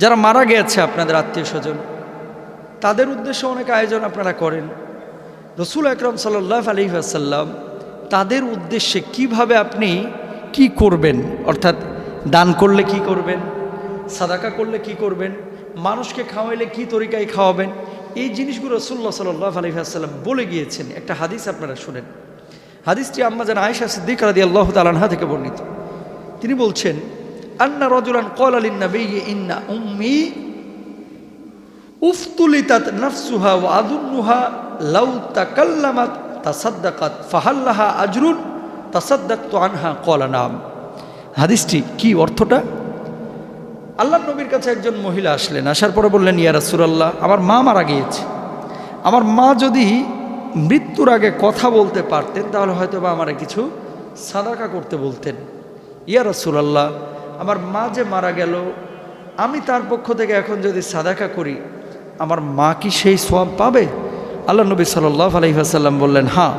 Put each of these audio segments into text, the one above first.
যারা মারা গেছে আপনাদের আত্মীয় স্বজন, তাদের উদ্দেশ্যে অনেক আয়োজন আপনারা করেন। রসুল আকরম সাল্লাহ আলী আসাল্লাম তাদের উদ্দেশ্যে কীভাবে আপনি কি করবেন? অর্থাৎ দান করলে কি করবেন? সাদাকা করলে কি করবেন? মানুষকে খাওয়াইলে কি তরিকায় খাওয়াবেন? এই জিনিসগুলো রসুল্লাহ সাল্লাহ আলী আসাল্লাম বলে গিয়েছেন। একটা হাদিস আপনারা শুনেন। হাদিসটি আম্মা যেন আয়েশা সিদ্দিক রাদি আল্লাহ তালানহা থেকে বর্ণিত। তিনি বলছেন আন্না রজুলান কল আলিন নবী ইন্না উম্মি উফতুলিতাত নফসুহা ওয়া আদুন্নুহা লাউ তাকাল্লামাত তাসাদ্দাকাত ফাহাল্লাহা আজরুন তাসাদ্দাকতু আনহা কলা নাম। হাদিসটি কি অর্থটা? আল্লাহ নবীর কাছে একজন মহিলা আসলেন, আসার পরে বললেন, ইয়া রাসূলুল্লাহ, আমার মা মারা গিয়েছে। আমার মা যদি মৃত্যুর আগে কথা বলতে পারতেন, তাহলে হয়তো বা আমার কিছু সাদাকা করতে বলতেন। ইয়া রাসূলুল্লাহ আমার মা যে মারা গেল, আমি তার পক্ষ থেকে এখন যদি সাদাকা করি, আমার মা কি সেই সব পাবে? আল্লাহ নবী সাল্লাহ আলহিহাসাল্লাম বললেন হ্যাঁ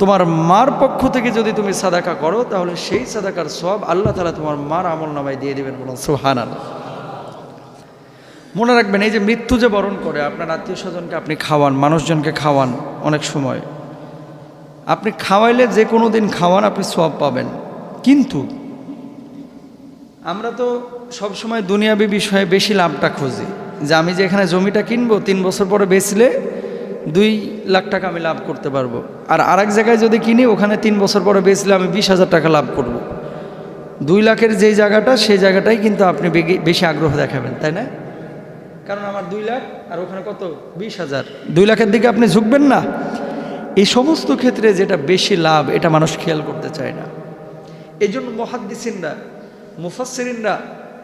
তোমার মার পক্ষ থেকে যদি তুমি সাদাকা করো, তাহলে সেই সাদাকার সব আল্লাহ তালা তোমার মার আমল নামায় দিয়ে দেবেন বলুন সোহান মনে রাখবেন, এই যে মৃত্যু যে বরণ করে, আপনার আত্মীয় স্বজনকে আপনি খাওয়ান, মানুষজনকে খাওয়ান অনেক সময়। আপনি খাওয়াইলে যে কোনো দিন খাওয়ান, আপনি সব পাবেন। কিন্তু আমরা তো সব সময় দুনিয়াবী বিষয়ে বেশি লাভটা খুঁজি। যে আমি যে এখানে জমিটা কিনবো, তিন বছর পরে বেচলে দুই লাখ টাকা আমি লাভ করতে পারব। আর আরেক জায়গায় যদি কিনি, ওখানে তিন বছর পরে বেচলে আমি বিশ হাজার টাকা লাভ করব। দুই লাখের যেই জায়গাটা, সেই জায়গাটাই কিন্তু আপনি বেশি আগ্রহ দেখাবেন, তাই না? কারণ আমার দুই লাখ, আর ওখানে কত? বিশ হাজার। দুই লাখের দিকে আপনি ঝুঁকবেন না। এই সমস্ত ক্ষেত্রে যেটা বেশি লাভ, এটা মানুষ খেয়াল করতে চায় না। এই জন্য মহাদ্দিসিনরা মুফাসসিরিনরা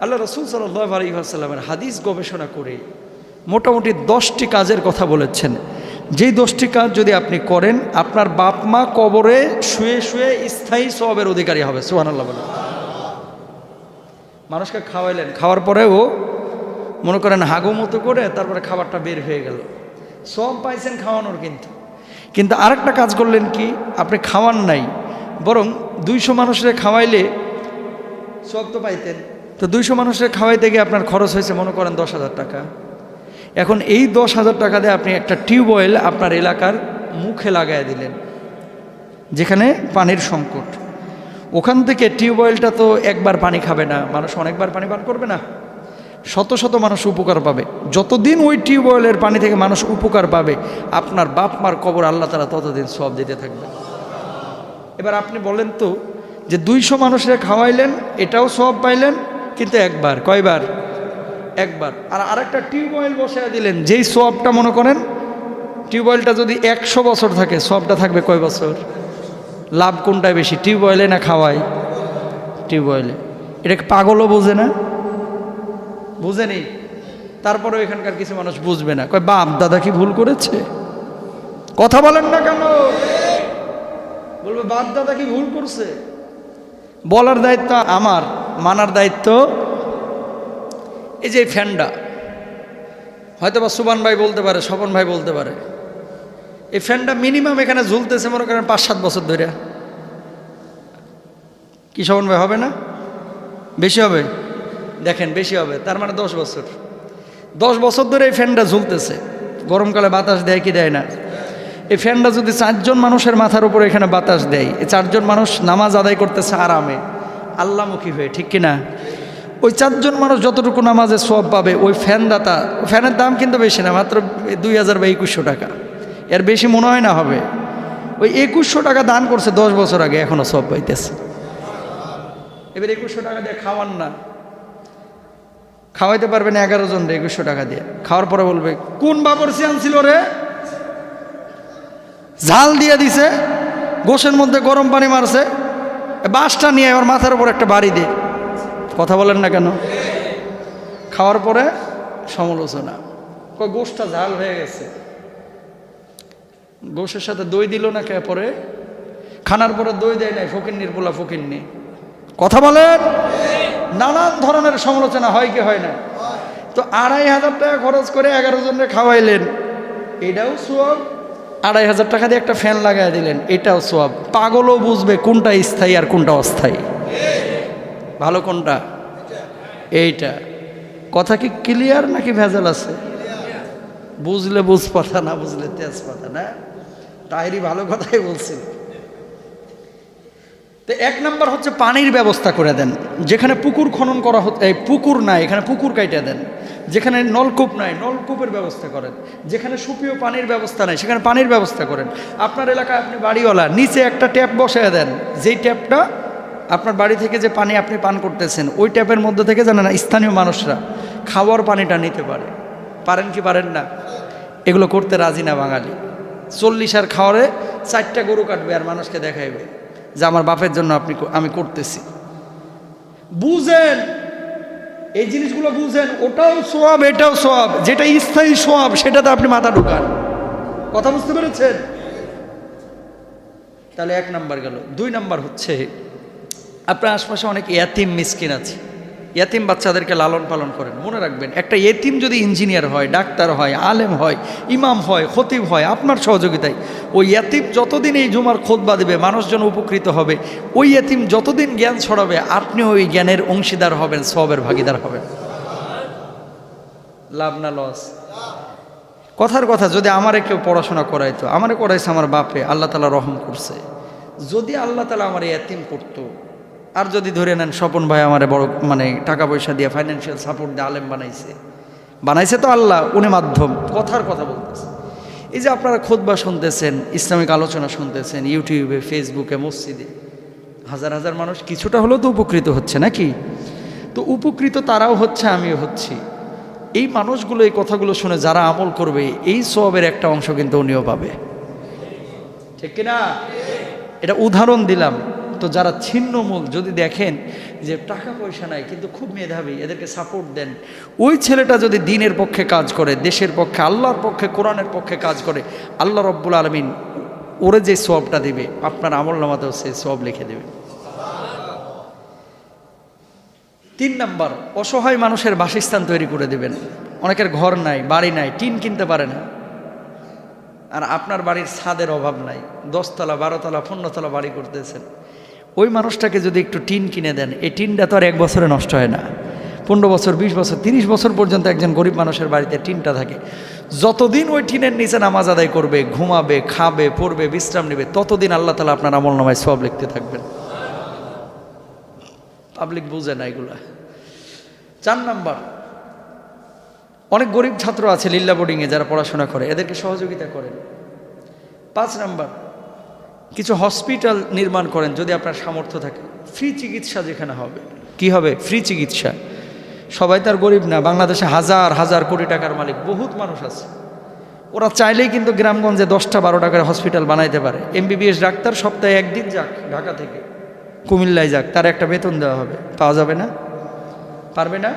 আল্লাহ রসুল সাল্লাহ আলহিহাসাল্লামের হাদিস গবেষণা করে মোটামুটি দশটি কাজের কথা বলেছেন। যেই দশটি কাজ যদি আপনি করেন, আপনার বাপ মা কবরে শুয়ে শুয়ে স্থায়ী সবের অধিকারী হবে সোহান আল্লাহ বলে মানুষকে খাওয়াইলেন, খাওয়ার পরেও মনে করেন হাগু মতো করে তারপরে খাবারটা বের হয়ে গেল। সব পাইছেন খাওয়ানোর কিন্তু। কিন্তু আরেকটা কাজ করলেন কি, আপনি খাওয়ান নাই, বরং দুইশো মানুষের খাওয়াইলে সব তো পাইতেন। তো দুইশো মানুষের খাওয়াইতে গিয়ে আপনার খরচ হয়েছে, মনে করেন দশ হাজার টাকা। এখন এই দশ হাজার টাকা দিয়ে আপনি একটা টিউবওয়েল আপনার এলাকার মুখে লাগাই দিলেন, যেখানে পানির সংকট। ওখান থেকে টিউবওয়েলটা তো একবার পানি খাবে না, মানুষ অনেকবার পানি পান করবে না। শত শত মানুষ উপকার পাবে। যতদিন ওই টিউবওয়েলের পানি থেকে মানুষ উপকার পাবে, আপনার বাপ মার কবর আল্লাহ তারা ততদিন সব দিতে থাকবে। এবার আপনি বলেন তো যে দুইশো মানুষের খাওয়াইলেন, এটাও সব পাইলেন, কিন্তু একবার, কয়বার? একবার। আর আরেকটা টিউবওয়েল বসায় দিলেন, যেই সবটা মনে করেন, টিউবওয়েলটা যদি একশো বছর থাকে সবটা থাকবে কয় বছর? লাভ কোনটায় বেশি, টিউবওয়েলে না খাওয়ায়? টিউবওয়েলে। এটাকে পাগলও বোঝে না? বুঝেনি তারপরেও এখানকার কিছু মানুষ বুঝবে না। কয়, বাপ, দাদা কি ভুল করেছে? কথা বলেন না কেন? বলবে, বাপ, দাদা কি ভুল করছে? বলার দায়িত্ব আমার, মানার দায়িত্ব এই যে ফ্যানটা। হয়তো বা সুবান ভাই বলতে পারে, স্বপন ভাই বলতে পারে। এই ফ্যানটা মিনিমাম এখানে ঝুলতেছে মনে করেন পাঁচ সাত বছর ধরে। কি স্বপন ভাই, হবে না? বেশি হবে? দেখেন, বেশি হবে। তার মানে দশ বছর। দশ বছর ধরে এই ফ্যানটা ঝুলতেছে। গরমকালে বাতাস দেয় কি দেয় না? এই ফ্যানটা যদি চারজন মানুষের মাথার উপরে এখানে বাতাস দেয়, এই চারজন মানুষ নামাজ আদায় করতেছে আরামে, আল্লামুখী হয়ে, ঠিক কিনা? ওই চারজন মানুষ যতটুকু নামাজে সব পাবে, ওই ফ্যান দাতা ফ্যানের দাম কিন্তু বেশি না, মাত্র দুই হাজার বা একুশশো টাকা। এর বেশি মনে হয় না হবে। ওই একুশশো টাকা দান করছে দশ বছর আগে এখনও সব পাইতেছে। এবার একুশশো টাকা দিয়ে খাওয়ান না। খাওয়াইতে পারবেন এগারো জন রে একুশশো টাকা দিয়ে। খাওয়ার পরে বলবে, কোন বাবরসি আনছিল রে? ঝাল দিয়ে দিছে গোশের মধ্যে গরম পানি মারছে বাসটা নিয়ে এবার মাথার উপর একটা বাড়ি দে। কথা বলেন না কেন? খাওয়ার পরে সমালোচনা। গোশটা ঝাল হয়ে গেছে। গোশের সাথে দই দিল না কে পরে? খানার পরে দই দেয় নাই, ফকিন্নির পোলা ফকিন্নি। কথা বলেন? নানান ধরনের সমালোচনা হয় কি হয় না। তো আড়াই হাজার টাকা খরচ করে এগারো জনের খাওয়াইলেন। এটাও সোয়াব আড়াই হাজার টাকা দিয়ে একটা ফ্যান লাগাই দিলেন, এটাও সব পাগলও বুঝবে কোনটা স্থায়ী আর কোনটা অস্থায়ী। ভালো কোনটা? এইটা। কথা কি ক্লিয়ার নাকি ভেজাল আছে? বুঝলে বুঝ পাতা না বুঝলে তেজ পাতা না? তাইরই ভালো কথাই বলছিল। তো এক নম্বর হচ্ছে পানির ব্যবস্থা করে দেন। যেখানে পুকুর খনন করা হচ্ছে পুকুর নাই, এখানে পুকুর কাইটে দেন। যেখানে নলকূপ নাই, নলকূপের ব্যবস্থা করেন। যেখানে সুপীয় পানির ব্যবস্থা নাই, সেখানে পানির ব্যবস্থা করেন। আপনার এলাকায় আপনি বাড়িওয়ালা, নিচে একটা ট্যাপ বসায় দেন। যেই ট্যাপটা আপনার বাড়ি থেকে যে পানি আপনি পান করতেছেন, ওই ট্যাপের মধ্যে থেকে জানেন স্থানীয় মানুষরা খাওয়ার পানিটা নিতে পারে। পারেন কি পারেন না? এগুলো করতে রাজি না বাঙালি। চল্লিশ আর খাওয়ারে চারটা গরু কাটবে আর মানুষকে দেখাইবে। যে আমার বাপের জন্য আপনি আমি করতেছি। বুঝেন, এই জিনিসগুলো বুঝেন, ওটাও সোয়াব, এটাও সোয়াব। যেটা স্থায়ী সোয়াব, সেটাতে আপনি মাথা ঢুকান। কথা বুঝতে পেরেছেন? তাহলে এক নাম্বার গেল। দুই নাম্বার হচ্ছে, আপনার আশপাশে অনেক এতিম মিসকিন আছে। ইয়াতিম বাচ্চাদেরকে লালন পালন করেন, মনে রাখবেন, একটা এতিম যদি ইঞ্জিনিয়ার হয়, ডাক্তার হয়, আলেম হয়, ইমাম হয়, খতিব হয়, আপনার সহযোগিতায়, ওই ইয়াতিম যতদিন এই জুমার খোদবা দেবে মানুষজন উপকৃত হবে, ওই ইয়াতিম যতদিন জ্ঞান ছড়াবে আপনি ওই জ্ঞানের অংশীদার হবেন, সবের ভাগিদার হবেন। লাভ না লস? কথার কথা, যদি আমারে কেউ পড়াশোনা করাইতো, আমারে করাইছে আমার বাপে, আল্লাহ তালা রহম করছে। যদি আল্লাহ তালা আমার এতিম করতো আর যদি ধরে নেন স্বপন ভাই আমারে বড় মানে টাকা পয়সা দিয়ে ফাইন্যান্সিয়াল সাপোর্ট দিয়ে আলেম বানাইছে। বানাইছে তো আল্লাহ, উনি মাধ্যম, কথার কথা বলতেছে। এই যে আপনারা খোদবা শুনতেছেন, ইসলামিক আলোচনা শুনতেছেন, ইউটিউবে, ফেসবুকে, মসজিদে, হাজার হাজার মানুষ, কিছুটা হলেও তো উপকৃত হচ্ছে নাকি? তো উপকৃত তারাও হচ্ছে, আমিও হচ্ছি। এই মানুষগুলো এই কথাগুলো শুনে যারা আমল করবে, এই সবের একটা অংশ কিন্তু উনিও পাবে। ঠিক কিনা? এটা উদাহরণ দিলাম। তো যারা ছিন্নমূল, যদি দেখেন যে টাকা পয়সা নাই, কিন্তু খুব মেধাবী, এদেরকে সাপোর্ট দেন। ওই ছেলেটা যদি দিনের পক্ষে কাজ করে, দেশের পক্ষে, আল্লাহর পক্ষে, কোরআনের পক্ষে কাজ করে, আল্লাহ রব্বুল আলমিন ওরে যে সবটা দিবে, আপনার আমল নামাতেও সে সব লিখে দেবে। তিন নাম্বার, অসহায় মানুষের বাসস্থান তৈরি করে দেবেন। অনেকের ঘর নাই, বাড়ি নাই, টিন কিনতে পারে না। আর আপনার বাড়ির ছাদের অভাব নাই। দশতলা, বারোতলা, পনেরোতলা বাড়ি করতেছেন। ওই মানুষটাকে যদি একটু টিন কিনে দেন, এই টিনটা তো আর এক বছরে নষ্ট হয় না। পনেরো বছর, বিশ বছর, তিরিশ বছর পর্যন্ত একজন গরিব মানুষের বাড়িতে টিনটা থাকে। যতদিন ওই টিনের নিচে নামাজ আদায় করবে, ঘুমাবে, খাবে, পড়বে, বিশ্রাম নেবে, ততদিন আল্লাহ তালা আপনার আমল নামায় সব লিখতে থাকবেন। পাবলিক বুঝে না এগুলা। চার নাম্বার, অনেক গরিব ছাত্র আছে লিল্লা বোর্ডিংয়ে যারা পড়াশোনা করে, এদেরকে সহযোগিতা করেন। পাঁচ নাম্বার কিছু হসপিটাল নির্মাণ করেন যদি আপনার সামর্থ্য থাকে। ফ্রি চিকিৎসা যেখানে হবে। কি হবে? ফ্রি চিকিৎসা। সবাই তার গরিব না। বাংলাদেশে হাজার হাজার কোটি টাকার মালিক। বহুত মানুষ আছে। ওরা চাইলেই কিন্তু গ্রামগঞ্জে দশটা বারো টাকার হসপিটাল বানাইতে পারে। এমবিবিএস ডাক্তার সপ্তাহে একদিন যাক ঢাকা থেকে। কুমিল্লায় যাক, তার একটা বেতন দেওয়া হবে। পাওয়া যাবে না? পারবে না?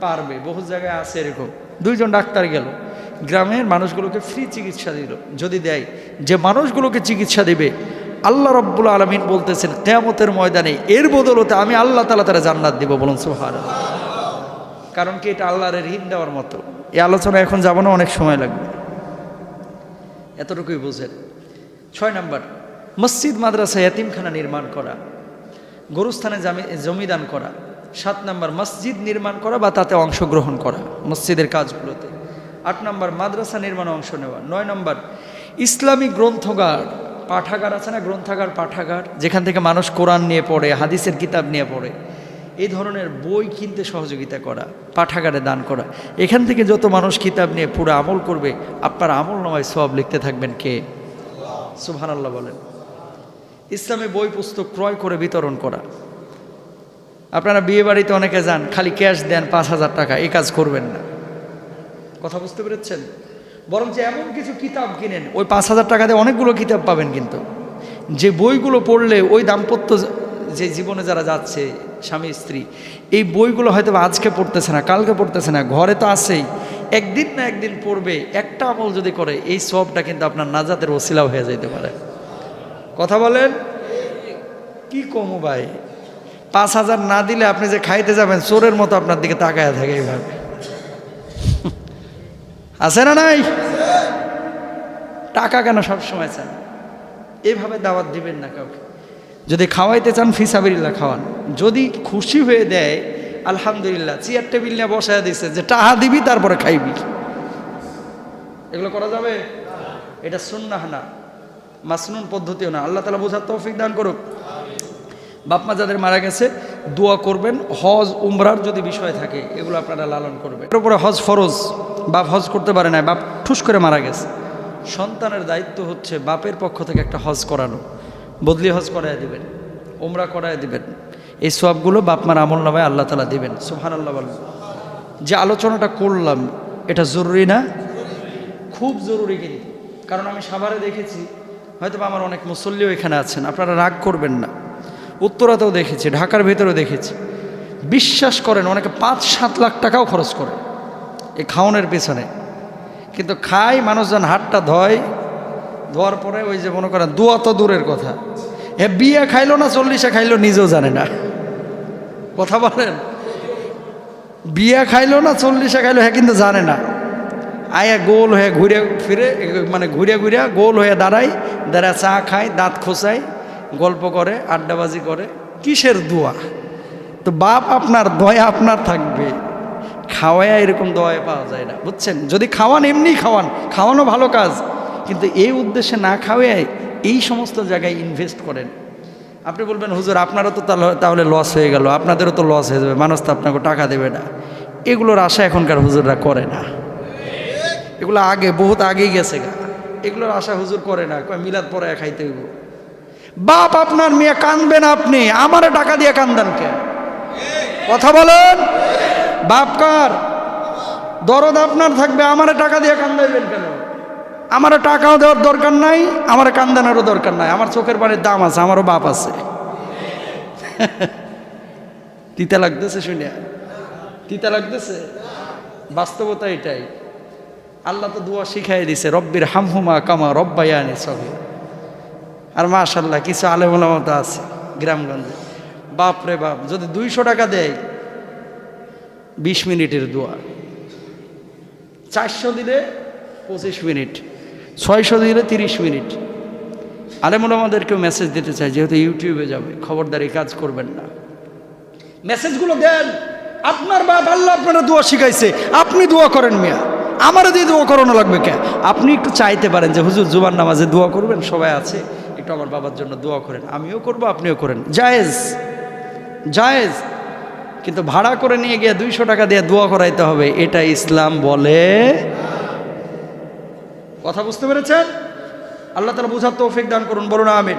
পারবে। বহু জায়গায় আছে এরকম। দুইজন ডাক্তার গেল। গ্রামের মানুষগুলোকে ফ্রি চিকিৎসা দিল, যদি দেয়। যে মানুষগুলোকে চিকিৎসা দেবে, আল্লাহ রব্বুল আলমিন বলতেছেন, কেয়ামতের ময়দানে এর বদলতে আমি আল্লাহ তালা তারা জান্নাত দিব। বলুন সোহার কারণ কি এটা আল্লাহর ঋণ দেওয়ার মতো? এই আলোচনা এখন যাব না, অনেক সময় লাগবে। এতটুকুই বুঝেন। ছয় নাম্বার, মসজিদ, মাদ্রাসা, এতিমখানা নির্মাণ করা, গরুস্থানে জামি, জমিদান করা। সাত নাম্বার, মসজিদ নির্মাণ করা বা তাতে অংশগ্রহণ করা, মসজিদের কাজগুলোতে। আট নম্বর, মাদ্রাসা নির্মাণে অংশ নেওয়া। নয় নম্বর ইসলামী গ্রন্থগার। পাঠাগার আছে না? গ্রন্থাগার, পাঠাগার। যেখান থেকে মানুষ কোরআন নিয়ে পড়ে, হাদিসের কিতাব নিয়ে পড়ে। এই ধরনের বই কিনতে সহযোগিতা করা, পাঠাগারে দান করা। এখান থেকে যত মানুষ কিতাব নিয়ে পুরো আমল করবে, আপনার আমল নয় সব লিখতে থাকবেন কে? সুহান আল্লাহ বলেন। ইসলামী বই, পুস্তক ক্রয় করে বিতরণ করা। আপনারা বিয়ে বাড়িতে অনেকে যান, খালি ক্যাশ দেন পাঁচ হাজার টাকা, এই কাজ করবেন না। কথা বুঝতে পেরেছেন? বরং যে এমন কিছু কিতাব কিনেন, ওই পাঁচ হাজার টাকা দিয়ে অনেকগুলো কিতাব পাবেন কিন্তু। যে বইগুলো পড়লে ওই দাম্পত্য যে জীবনে যারা যাচ্ছে, স্বামী, স্ত্রী, এই বইগুলো হয়তো আজকে পড়তেছে না, কালকে পড়তেছে না, ঘরে তো আসেই একদিন না একদিন পড়বে, একটা আমল যদি করে, এই সবটা কিন্তু আপনার নাজাতের ওসিলাও হয়ে যেতে পারে। কথা বলেন? কি কমু ভাই? পাঁচ হাজার না দিলে আপনি যে খাইতে যাবেন, চোরের মতো আপনার দিকে তাকায় থাকে এইভাবে। আছে না নাই? টাকা কেন সবসময় চান এভাবে দাওয়াত দিবেন না কাউকে। যদি খাওয়াইতে চান ফিসাবিল্লা খাওয়ান। যদি খুশি হয়ে দেয়, আলহামদুলিল্লাহ, চেয়ার টেবিল নিয়ে বসায় দিছে যে টাহা দিবি, তারপরে খাইবি। এগুলো করা যাবে? এটা সুন্নাহ না। মাসনুন পদ্ধতিও না। আল্লাহ তালা বোঝার তৌফিক দান করুক। বাপমা যাদের মারা গেছে, দোয়া করবেন। হজ, উমরার যদি বিষয় থাকে, এগুলো আপনারা লালন করবেন। এর উপরে হজ ফরজ। বাপ হজ করতে পারে না বাপ ঠুস করে মারা গেছে। সন্তানের দায়িত্ব হচ্ছে বাপের পক্ষ থেকে একটা হজ করানো, বদলি হজ করায় দিবেন ওমরা করায় দিবেন। এই সবগুলো বাপমার আমল নামায় আল্লাহ তালা দিবেন সুহান আল্লাহ যে আলোচনাটা করলাম, এটা জরুরি না? খুব জরুরি কিন্তু। কারণ আমি সাভারে দেখেছি হয়তো আমার অনেক মুসল্লিও এখানে আছেন, আপনারা রাগ করবেন না। উত্তরাতেও দেখেছি, ঢাকার ভেতরেও দেখেছি। বিশ্বাস করেন, অনেকে পাঁচ সাত লাখ টাকাও খরচ করে। এই খাওয়ানোর পেছনে। কিন্তু খায় মানুষজন হাটটা ধয়, ধোয়ার পরে ওই যে মনে করেন দোয়া তো দূরের কথা। এ বিয়ে খাইলো না চল্লিশে খাইলো নিজেও জানে না। কথা বলেন? বিয়া খাইলো না চল্লিশে খাইলো হ্যাঁ কিন্তু জানে না। আয়া গোল হয়ে ঘুরে ফিরে মানে ঘুরে ঘুরে গোল হয়ে দাঁড়ায় দাঁড়া চা খায়, দাঁত খোঁচায়, গল্প করে, আড্ডাবাজি করে। কিসের দোয়া? তো বাপ আপনার, দয়া আপনার থাকবে। খাওয়ায়া এরকম দয়া পাওয়া যায় না, বুঝছেন? যদি খাওয়ান এমনি খাওয়ান। খাওয়ানো ভালো কাজ, কিন্তু এই উদ্দেশ্যে না খাওয়াই এই সমস্ত জায়গায় ইনভেস্ট করেন। আপনি বলবেন, হুজুর, আপনারও তো তাহলে- লস হয়ে গেল, আপনাদেরও তো লস হয়ে যাবে, মানুষ তো আপনাকে টাকা দেবে না। এগুলোর আশা এখনকার হুজুররা করে না। এগুলো আগে, বহুত আগেই গেছে গা। এগুলোর আশা হুজুর করে না মিলাদ পরে খাইতে হইব। বাপ আপনার মেয়ে কানবেন আপনি, আমারে টাকা দিয়ে কান্দান কে কথা বলেন? বাপ কার? দরদ আপনার থাকবে, আমারে টাকা দিয়ে কান্দাইবেন কেন? আমার টাকাও দেওয়ার দরকার নাই, আমার কান্দানোরও দরকার নাই। আমার চোখের পানির দাম আছে, আমারও বাপ আছে। তিতা লাগতেছে শুনিয়া? তিতা লাগতেছে? বাস্তবতা এটাই। আল্লাহ তো দোয়া শিখাই দিছে, রব্বির হামহুমা কামা রব্বায়ানি সবে আর মাশাল্লাহ কিছু আলেমুলা মতো আছে, গ্রামগঞ্জে। বাপ রে বাপ, যদি দুইশো টাকা দেয় বিশ মিনিটের দোয়া। চারশো দিলে পঁচিশ মিনিট, ছয়শো দিলে তিরিশ মিনিট। আলেমুল আমাদেরকেও মেসেজ দিতে চাই, যেহেতু ইউটিউবে যাবে, খবরদারি কাজ করবেন না। মেসেজগুলো দেন, আপনার বাপ আল্লাহ আপনারা দোয়া শিখাইছে, আপনি দোয়া করেন মিয়া। আমারও দিয়ে দোয়া করানো লাগবে কে? আপনি একটু চাইতে পারেন যে, হুজুর জুবান নামাজে দোয়া করবেন? সবাই আছে, একটু আমার বাবার জন্য দোয়া করেন। আমিও করব, আপনিও করেন। জায়েজ জায়েজ। কিন্তু ভাড়া করে নিয়ে গিয়ে দুইশো টাকা দিয়ে দোয়া করাইতে হবে, এটা ইসলাম বলে। কথা বুঝতে পেরেছেন? আল্লাহ তালা বুঝার তৌফিক দান করুন, বলুন আমিন।